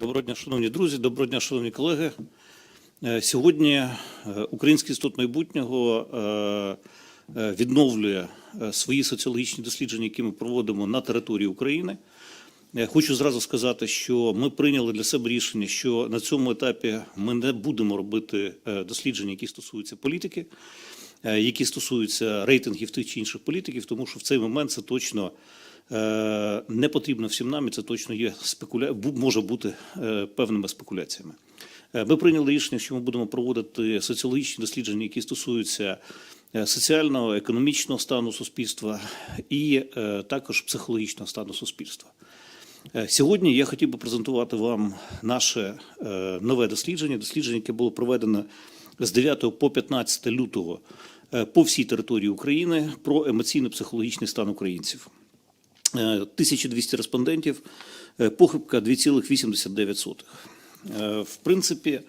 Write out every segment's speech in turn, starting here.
Доброго дня, шановні друзі, доброго дня, шановні колеги. Е, Сьогодні е, Український інститут майбутнього е, відновлює свої соціологічні дослідження, які ми проводимо на території України. Хочу зразу сказати, що ми прийняли для себе рішення, що на цьому етапі ми не будемо робити дослідження, які стосуються політики, які стосуються рейтингів тих чи інших політиків, тому що в цей момент це точно не потрібно всім нам, і це точно є спекуля... може бути е, певними спекуляціями. Е, Ми прийняли рішення, що ми будемо проводити соціологічні дослідження, які стосуються е, соціального, економічного стану суспільства і е, також психологічного стану суспільства. Е, Сьогодні я хотів би презентувати вам наше е, нове дослідження, дослідження, яке було проведено з 9 по 15 лютого е, по всій території України про емоційно-психологічний стан українців. Е, 1200 респондентів, е, похибка 2,89. Е, В принципі,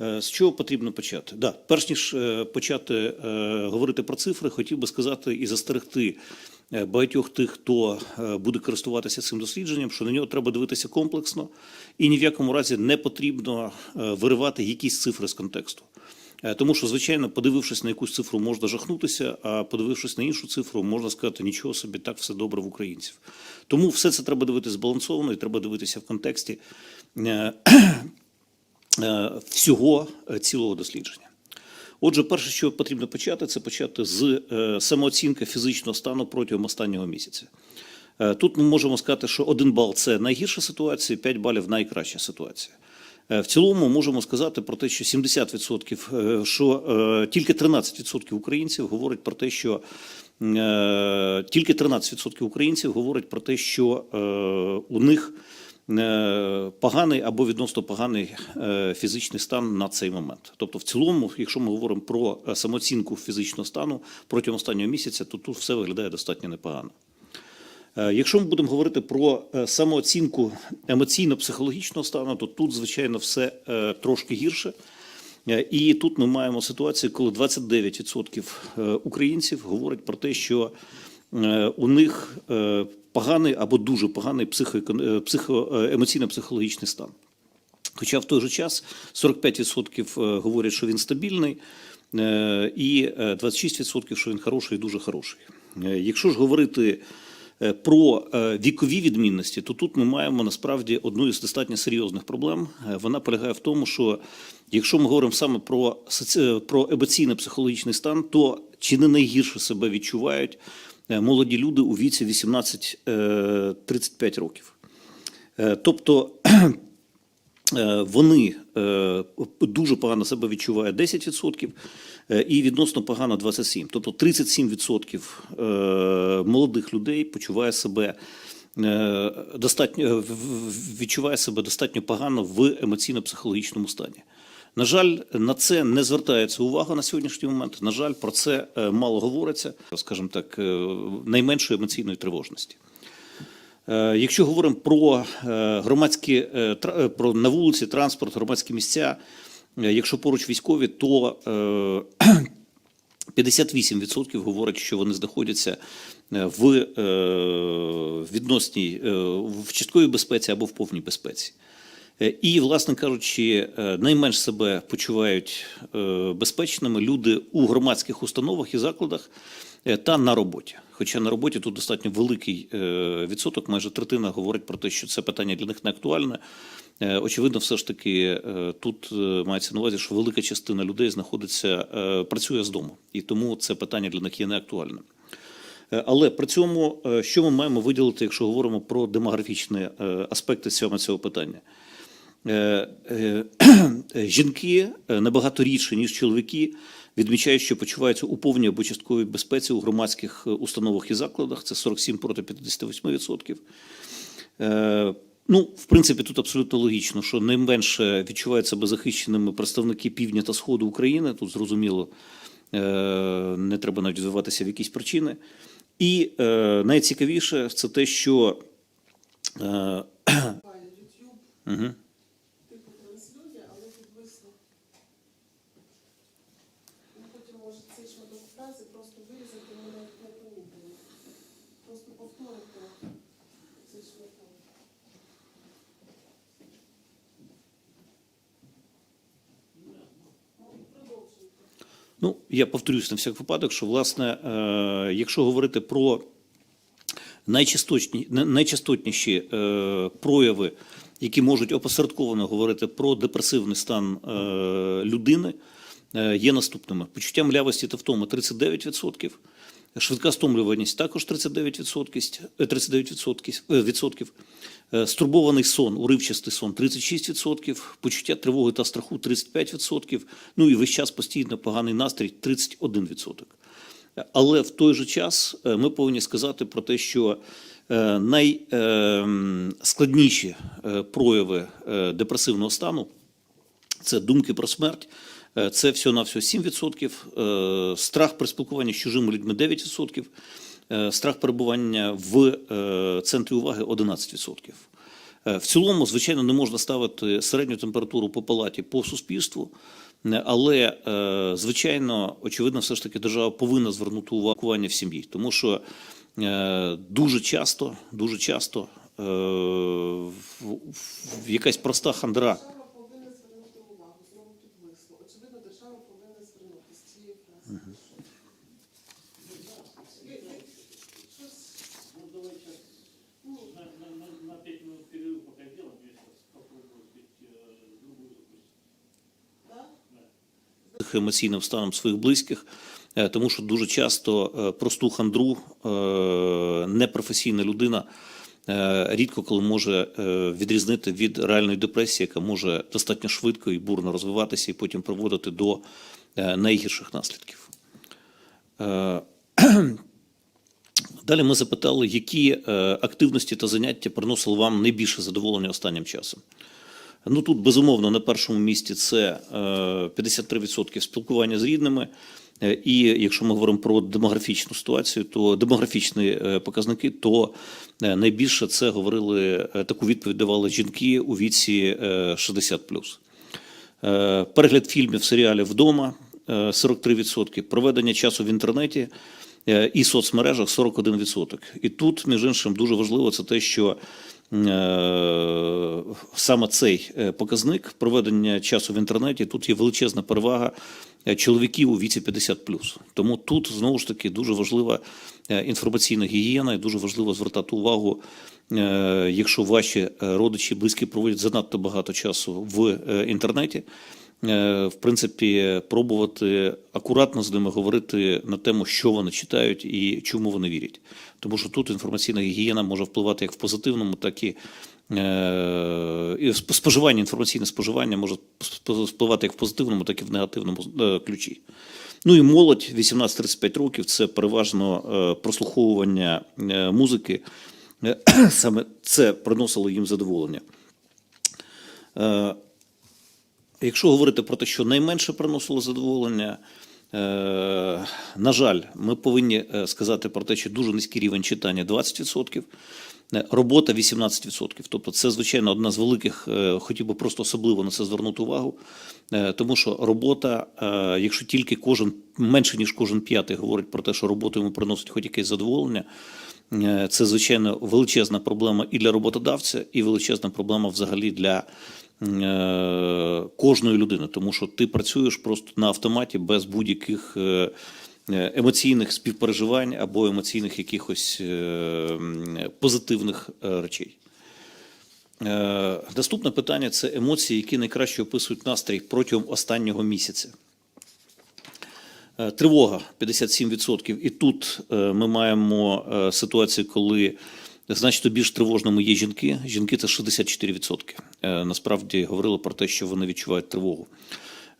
е, з чого потрібно почати? Да, перш ніж е, почати е, говорити про цифри, хотів би сказати і застерегти е, багатьох тих, хто е, буде користуватися цим дослідженням, що на нього треба дивитися комплексно, і ні в якому разі не потрібно е, виривати якісь цифри з контексту. Е, Тому що, звичайно, подивившись на якусь цифру, можна жахнутися, а подивившись на іншу цифру, можна сказати, нічого собі, так все добре в українців. Тому все це треба дивитися збалансовано і треба дивитися в контексті е, е, всього цілого дослідження. Отже, перше, що потрібно почати, це почати з самооцінки фізичного стану протягом останнього місяця. Тут ми можемо сказати, що один бал це найгірша ситуація, 5 балів найкраща ситуація. Е, В цілому можемо сказати про те, що 70%, е, що е, тільки 13% українців говорять про те, що тільки 13% українців говорять про те, що у них поганий або відносно поганий фізичний стан на цей момент. Тобто, в цілому, якщо ми говоримо про самооцінку фізичного стану протягом останнього місяця, то тут все виглядає достатньо непогано. Е, Якщо ми будемо говорити про е, самооцінку емоційно-психологічного стану, то тут, звичайно, все е, трошки гірше. І тут ми маємо ситуацію, коли 29% е, українців говорять про те, що у них поганий або дуже поганий психоекон- е, психо- е, емоційно-психологічний стан. Хоча в той же час 45% е, говорять, що він стабільний, і е, 26% що він хороший і дуже хороший. Якщо ж говорити про е, вікові відмінності, то тут ми маємо насправді одну із достатньо серйозних проблем. Е, Вона полягає в тому, що якщо ми говоримо саме про, про емоційно-психологічний стан, то чи не найгірше себе відчувають е, молоді люди у віці 18-35 років. Е, Тобто Е, вони е, дуже погано себе відчувають 10% е, і відносно погано 27%. Тобто 37% е, молодих людей почуває себе е, достатньо відчуває себе достатньо погано в емоційно-психологічному стані. На жаль, на це не звертається увага на сьогоднішній момент. На жаль, про це е, мало говориться, скажімо так, е, найменшої емоційної тривожності. Е, Якщо говоримо про е, громадські е, е, про на вулиці, транспорт, громадські місця, е, якщо поруч військові, то е, 58% говорять, що вони знаходяться е, в е, відносній е, в частковій безпеці або в повній безпеці. І, власне кажучи, е, найменш себе почувають е, безпечними люди у громадських установах і закладах е, та на роботі. Хоча на роботі тут достатньо великий відсоток, майже третина говорить про те, що це питання для них не актуальне. Очевидно, все ж таки тут мається на увазі, що велика частина людей знаходиться, працює з дому, і тому це питання для них є неактуальним. Але при цьому, що ми маємо виділити, якщо говоримо про демографічні аспекти цього, цього питання? Е, е, Жінки е, набагато рідше, ніж чоловіки, відмічають, що почуваються у повній або частковій безпеці у громадських установах і закладах. Це 47 проти 58%. Е, Ну, в принципі, тут абсолютно логічно, що найменше відчувають себе захищеними представники півдня та сходу України. Тут зрозуміло, не треба навіть вдаватися в якісь причини. І найцікавіше це те, що угу. типу транслює, але підвисло. Ну, потім може цей шматок фрази просто вирізати, ми навіть не помітили. Просто повторити цей шматок. Ну, я повторюсь на всяк випадок, що власне, е, якщо говорити про найчастотні, на- найчастотніші е, прояви, які можуть опосередковано говорити про депресивний стан е, людини, є наступними: почуття млявості та втоми 39%, швидка стомлюваність також 39%, е, 39%, е, е, стурбований сон, уривчастий сон 36%, почуття тривоги та страху 35%, ну і весь час постійно поганий настрій 31%. Але в той же час е, ми повинні сказати про те, що найскладніші прояви е, депресивного стану це думки про смерть, е, це всього-навсього 7%, е, страх при спілкуванні з чужими людьми 9%, е, страх перебування в е, центрі уваги 11%. Е, В цілому, звичайно, не можна ставити середню температуру по палаті по суспільству, але, звичайно, очевидно, все ж таки держава повинна звернути увагу в сім'ї, тому що дуже часто, дуже часто якась проста хандра. Держава повинна звернути увагу. Знову тут висло. Очевидно, держава повинна звернути з цієї фрази. На, на, на, на 5 минут перерыв пока делаем, я сейчас попробую сказать, э, другую запустить. Да? Їх емоційним станом своїх близьких, е, тому що дуже часто е, просту хандру е, непрофесійна людина рідко коли може відрізнити від реальної депресії, яка може достатньо швидко і бурно розвиватися і потім приводити до найгірших наслідків. Далі ми запитали, які активності та заняття приносили вам найбільше задоволення останнім часом. Ну тут безумовно на першому місці це е, 53% спілкування з рідними. Е, І якщо ми говоримо про демографічну ситуацію, то демографічні е, показники, то е, найбільше це говорили е, таку відповідь давали жінки у віці е, 60+. Е, Перегляд фільмів, серіалів вдома е, 43%, проведення часу в інтернеті е, і соцмережах 41%. І тут, між іншим, дуже важливо це те, що е, саме цей е, показник проведення часу в інтернеті тут є величезна перевага е, чоловіків у віці 50+. Тому тут знову ж таки дуже важлива е, інформаційна гігієна, і дуже важливо звертати увагу, е, якщо ваші е, родичі, близькі проводять занадто багато часу в е, інтернеті. Е, В принципі, пробувати акуратно з ними говорити на тему, що вони читають і чому вони вірять. Тому що тут інформаційна гігієна може впливати як в позитивному, так і е, споживання, інформаційне споживання може впливати як в позитивному, так і в негативному е, ключі. Ну і молодь 18-35 років це переважно прослуховування музики. Саме це приносило їм задоволення. Якщо говорити про те, що найменше приносило задоволення, е, на жаль, ми повинні е, сказати про те, що дуже низький рівень читання 20%, е, робота 18%. Тобто це, звичайно, одна з великих, хотів би просто особливо на це звернути увагу, тому що робота, якщо тільки кожен, менше ніж кожен п'ятий говорить про те, що робота йому приносить хоч якесь задоволення, Це, звичайно, величезна проблема і для роботодавця, і величезна проблема взагалі для кожної людини, тому що ти працюєш просто на автоматі без будь-яких е, е, емоційних співпереживань або емоційних якихось е, позитивних е, речей. Е, Наступне питання це емоції, які найкраще описують настрій протягом останнього місяця. Е, Тривога 57%. І тут е, ми маємо е, ситуацію, коли значно більш тривожними є жінки. Жінки це 64%. Е, Насправді говорили про те, що вони відчувають тривогу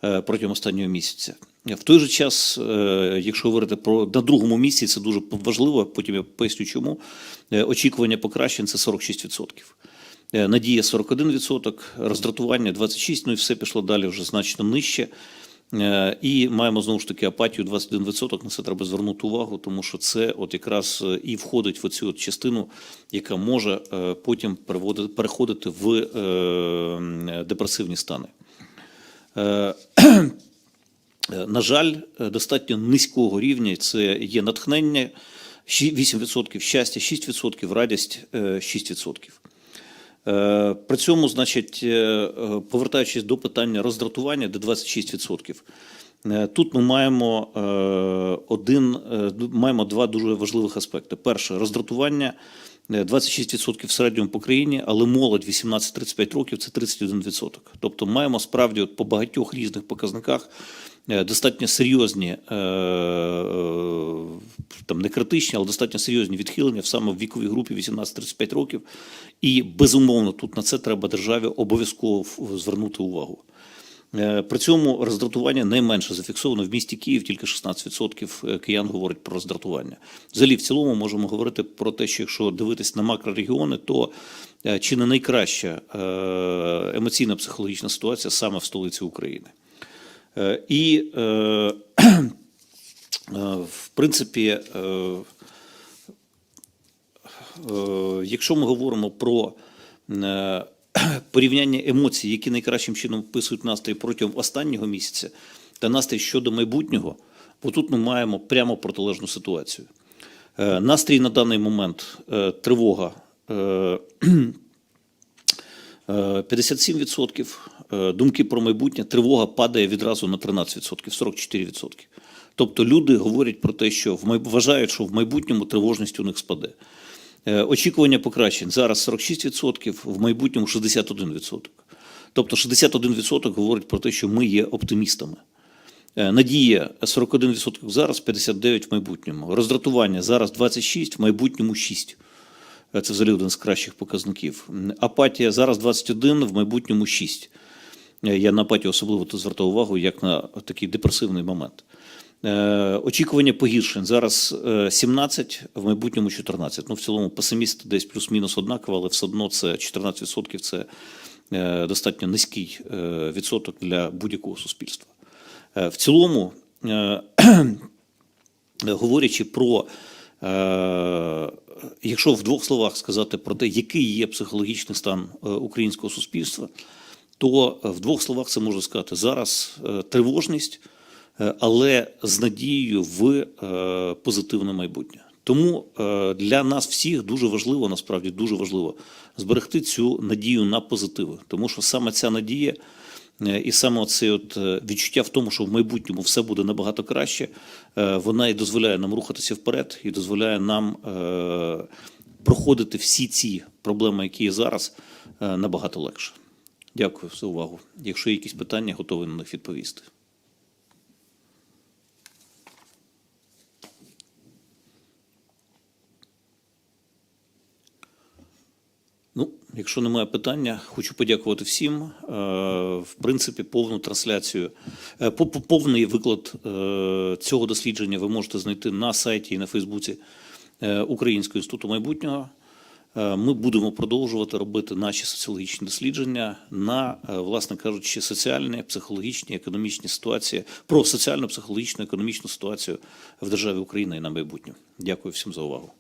е, протягом останнього місяця. В той же час, е, якщо говорити про на другому місці, це дуже важливо. Потім я поясню, чому очікування покращень це 46%. Е, Надія 41%, роздратування 26%, ну і все пішло далі вже значно нижче. Е, І маємо знову ж таки апатію 21%. На це треба звернути увагу, тому що це от якраз е, і входить в оцю от частину, яка може е, потім переходити в депресивні стани. На жаль, достатньо низького рівня це є натхнення 8%, щастя 6%, радість е, 6%. Е, При цьому, значить, е, повертаючись до питання роздратування, де 26%. е, Тут ми маємо один, маємо два дуже важливих аспекти. Перше, роздратування е, 26% в середньому по країні, але молодь 18-35 років це 31%. Тобто маємо справді по багатьох різних показниках достатньо серйозні, е, е, там не критичні, але достатньо серйозні відхилення саме в віковій групі 18-35 років. І безумовно тут на це треба державі обов'язково звернути увагу. Е, При цьому роздратування найменше зафіксовано в місті Київ, тільки 16% киян говорять про роздратування. Взагалі, в цілому можемо говорити про те, що якщо дивитись на макрорегіони, то е, чи не найкраща е, емоційна психологічна ситуація саме в столиці України. Е, І, е, е, в принципі, якщо ми говоримо про порівняння емоцій, які найкращим чином описують настрій протягом останнього місяця, та настрій щодо майбутнього, бо тут ми маємо прямо протилежну ситуацію. Настрій на даний момент тривога. е, е, 57%, е, думки про майбутнє, тривога падає відразу на 13%, 44%. Тобто люди говорять про те, що вважають, що в майбутньому тривожність у них спаде. Е, Очікування покращень зараз 46%, в майбутньому 61%. Тобто 61% говорить про те, що ми є оптимістами. Е, Надія 41% зараз, 59% в майбутньому. Роздратування зараз 26%, в майбутньому 6%. Е, Це взагалі один з кращих показників. Апатія зараз 21, в майбутньому 6. Е, Я на апатію особливо тут звертав увагу як на такий депресивний момент. Е, Очікування погіршень зараз е, 17, в майбутньому 14. Ну, в цілому песиміст десь плюс-мінус однаково, але все одно це 14% це е, достатньо низький е, відсоток для будь-якого суспільства. Е, В цілому, е, говорячи про, е, якщо в двох словах сказати про те, який є психологічний стан е, українського суспільства, то е, в двох словах це можна сказати зараз е, тривожність, е, але з надією в позитивне майбутнє. Тому для нас всіх дуже важливо, насправді дуже важливо зберегти цю надію на позитиви, тому що саме ця надія. І саме це відчуття в тому, що в майбутньому все буде набагато краще, вона і дозволяє нам рухатися вперед, і дозволяє нам проходити всі ці проблеми, які є зараз, набагато легше. Дякую за увагу. Якщо є якісь питання, готовий на них відповісти. Ну, якщо немає питання, хочу подякувати всім. Е, В принципі, повну трансляцію, е, по- по- повний виклад е, цього дослідження ви можете знайти на сайті і на Фейсбуці Українського інституту майбутнього. Е, Ми будемо продовжувати робити наші соціологічні дослідження на, е, власне кажучи, соціальні, психологічні, економічні ситуації, про соціально, психологічну, економічну ситуацію в державі Україна і на майбутнє. Дякую всім за увагу.